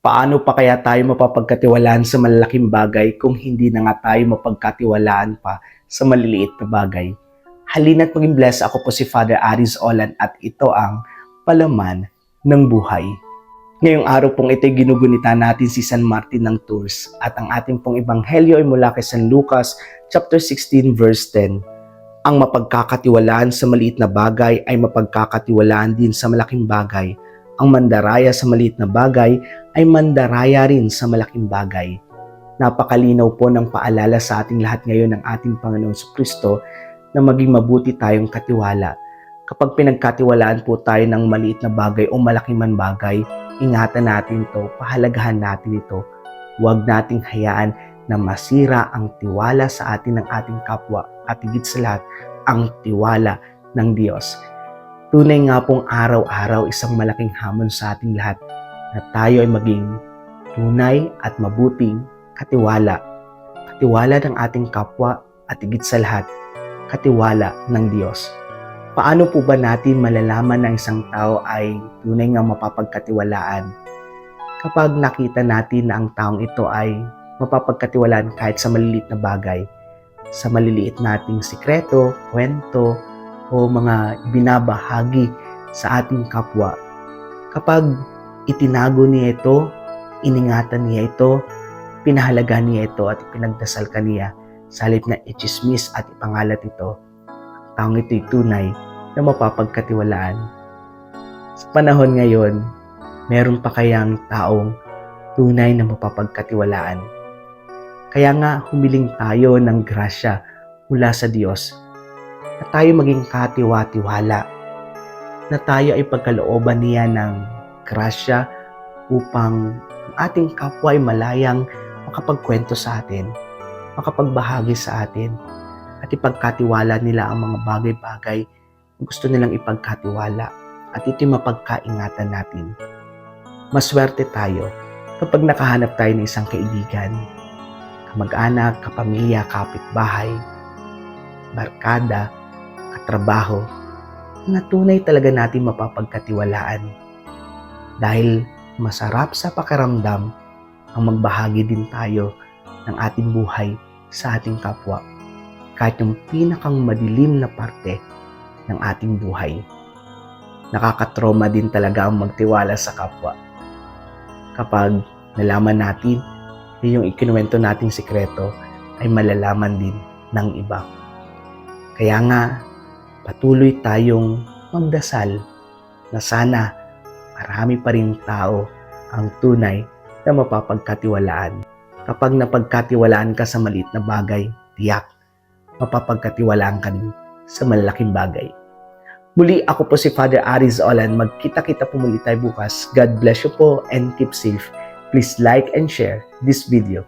Paano pa kaya tayo mapapagkatiwalaan sa malalaking bagay kung hindi na nga tayo mapagkatiwalaan pa sa maliliit na bagay? Halina't maging blessed ako po si Father Aris Olan at ito ang palaman ng buhay. Ngayong araw pong ito'y ginugunita natin si San Martin ng Tours at ang ating pong ebanghelyo ay mula kay San Lucas chapter 16 verse 10. Ang mapagkakatiwalaan sa maliit na bagay ay mapagkakatiwalaan din sa malaking bagay. Ang mandaraya sa maliit na bagay ay mandaraya rin sa malaking bagay. Napakalinaw po ng paalala sa ating lahat ngayon ng ating Panginoong Kristo na maging mabuti tayong katiwala. Kapag pinagkatiwalaan po tayo ng maliit na bagay o malaking man bagay, ingatan natin ito, pahalagahan natin ito. Huwag nating hayaan na masira ang tiwala sa atin ng ating kapwa at higit sa lahat, ang tiwala ng Diyos. Tunay nga pong araw-araw isang malaking hamon sa ating lahat na tayo ay maging tunay at mabuting katiwala. Katiwala ng ating kapwa at higit sa lahat, katiwala ng Diyos. Paano po ba natin malalaman na isang tao ay tunay nga mapapagkatiwalaan? Kapag nakita natin na ang taong ito ay mapapagkatiwalaan kahit sa maliliit na bagay, sa maliliit nating sikreto, kwento, o mga binabahagi sa ating kapwa. Kapag itinago niya ito, iningatan niya ito, pinahalagaan niya ito at pinagdasal ka niya sa halip na ichismis at ipangalat ito, taong ito'y tunay na mapapagkatiwalaan. Sa panahon ngayon, meron pa kayang taong tunay na mapapagkatiwalaan. Kaya nga humiling tayo ng grasya mula sa Diyos na tayo maging katiwa-tiwala, na tayo ay pagkalooban niya ng grasya upang ang ating kapwa ay malayang makapagkwento sa atin, makapagbahagi sa atin, at ipagkatiwala nila ang mga bagay-bagay na gusto nilang ipagkatiwala at ito'y mapagkaingatan natin. Maswerte tayo kapag nakahanap tayo ng isang kaibigan, kamag-anak, kapamilya, kapitbahay, barkada, katrabaho na tunay talaga natin mapapagkatiwalaan. Dahil masarap sa pakiramdam ang magbahagi din tayo ng ating buhay sa ating kapwa. Kahit yung pinakang madilim na parte ng ating buhay. Nakakatroma din talaga ang magtiwala sa kapwa. Kapag nalaman natin na yung ikinuwento nating sikreto ay malalaman din ng iba. Kaya nga, patuloy tayong magdasal na sana marami pa rin tao ang tunay na mapapagkatiwalaan. Kapag napagkatiwalaan ka sa maliit na bagay, tiyak, mapapagkatiwalaan ka din sa malalaking bagay. Muli ako po si Father Aris Olan. Magkita-kita po muli tayo bukas. God bless you po and keep safe. Please like and share this video.